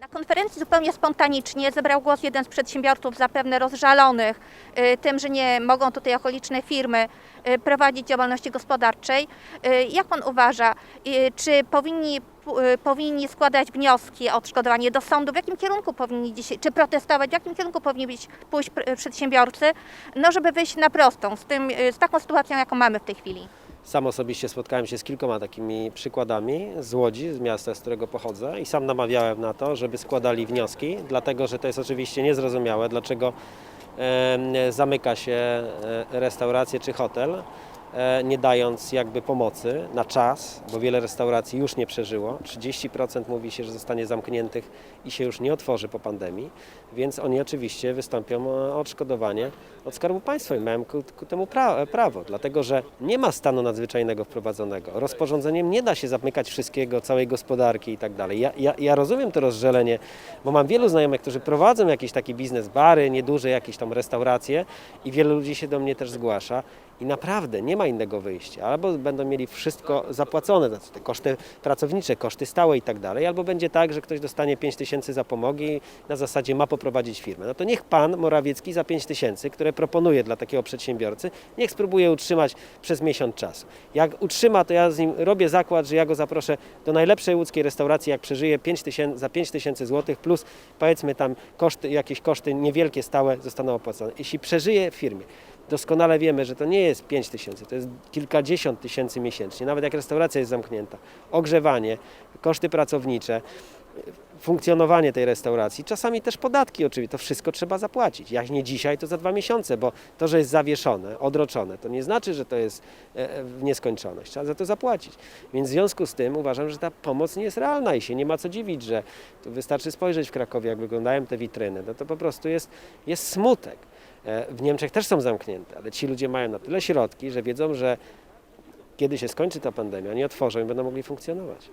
Na konferencji zupełnie spontanicznie zebrał głos jeden z przedsiębiorców, zapewne rozżalonych y, tym, że nie mogą tutaj okoliczne firmy y, prowadzić działalności gospodarczej. Y, Jak pan uważa, czy powinni, powinni składać wnioski o odszkodowanie do sądu? W jakim kierunku powinni dzisiaj, czy protestować? W jakim kierunku powinni być, pójść pr- przedsiębiorcy, no żeby wyjść na prostą z, tym, z taką sytuacją, jaką mamy w tej chwili? Sam osobiście spotkałem się z kilkoma takimi przykładami z Łodzi, z miasta, z którego pochodzę i sam namawiałem na to, żeby składali wnioski, dlatego że to jest oczywiście niezrozumiałe, dlaczego zamyka się e, restaurację czy hotel, nie dając jakby pomocy na czas, bo wiele restauracji już nie przeżyło. 30% mówi się, że zostanie zamkniętych i się już nie otworzy po pandemii, więc oni oczywiście wystąpią o odszkodowanie od Skarbu Państwa i mają ku, ku temu pra, prawo, dlatego że nie ma stanu nadzwyczajnego wprowadzonego. Rozporządzeniem nie da się zamykać wszystkiego, całej gospodarki i tak dalej. Ja, ja, ja rozumiem to rozżalenie, bo mam wielu znajomych, którzy prowadzą jakiś taki biznes, bary, nieduże jakieś tam restauracje i wielu ludzi się do mnie też zgłasza i naprawdę nie ma innego wyjścia. Albo będą mieli wszystko zapłacone, znaczy te koszty pracownicze, koszty stałe i tak dalej, albo będzie tak, że ktoś dostanie 5 tysięcy za pomogi na zasadzie ma poprowadzić firmę. No to niech pan Morawiecki za 5 tysięcy, które proponuje dla takiego przedsiębiorcy, niech spróbuje utrzymać przez miesiąc czasu. Jak utrzyma, to ja z nim robię zakład, że ja go zaproszę do najlepszej łódzkiej restauracji, jak przeżyje 5 tysięcy, za 5 tysięcy złotych plus powiedzmy tam koszty, jakieś koszty niewielkie, stałe zostaną opłacone. Jeśli przeżyje w firmie, doskonale wiemy, że to nie jest 5 tysięcy, to jest kilkadziesiąt tysięcy miesięcznie, nawet jak restauracja jest zamknięta. Ogrzewanie, koszty pracownicze, funkcjonowanie tej restauracji, czasami też podatki oczywiście, to wszystko trzeba zapłacić. Jak nie dzisiaj, to za dwa miesiące, bo to, że jest zawieszone, odroczone, to nie znaczy, że to jest e, w nieskończoność. Trzeba za to zapłacić. Więc w związku z tym uważam, że ta pomoc nie jest realna i się nie ma co dziwić, że tu wystarczy spojrzeć w Krakowie, jak wyglądają te witryny, no to po prostu jest, jest smutek. E, W Niemczech też są zamknięte, ale ci ludzie mają na tyle środki, że wiedzą, że kiedy się skończy ta pandemia, oni otworzą i będą mogli funkcjonować.